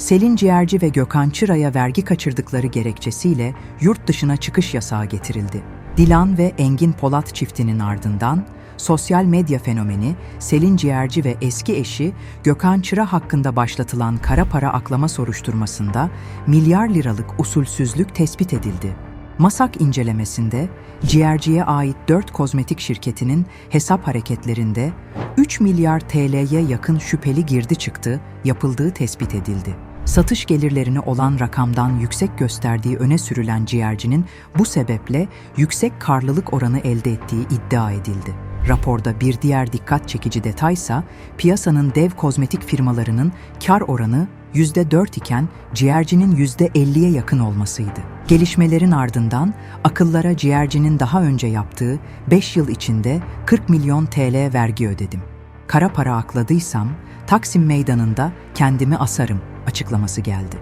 Selin Ciğerci ve Gökhan Çıra'ya vergi kaçırdıkları gerekçesiyle yurt dışına çıkış yasağı getirildi. Dilan ve Engin Polat çiftinin ardından sosyal medya fenomeni Selin Ciğerci ve eski eşi Gökhan Çıra hakkında başlatılan kara para aklama soruşturmasında milyar liralık usulsüzlük tespit edildi. Masak incelemesinde ciğerciye ait 4 kozmetik şirketinin hesap hareketlerinde 3 milyar TL'ye yakın şüpheli girdi çıktı yapıldığı tespit edildi. Satış gelirlerini olan rakamdan yüksek gösterdiği öne sürülen ciğercinin bu sebeple yüksek karlılık oranı elde ettiği iddia edildi. Raporda bir diğer dikkat çekici detaysa piyasanın dev kozmetik firmalarının kar oranı %4 iken ciğercinin %50'ye yakın olmasıydı. Gelişmelerin ardından akıllara ciğercinin daha önce yaptığı 5 yıl içinde 40 milyon TL vergi ödedim. Kara para akladıysam Taksim Meydanı'nda kendimi asarım açıklaması geldi.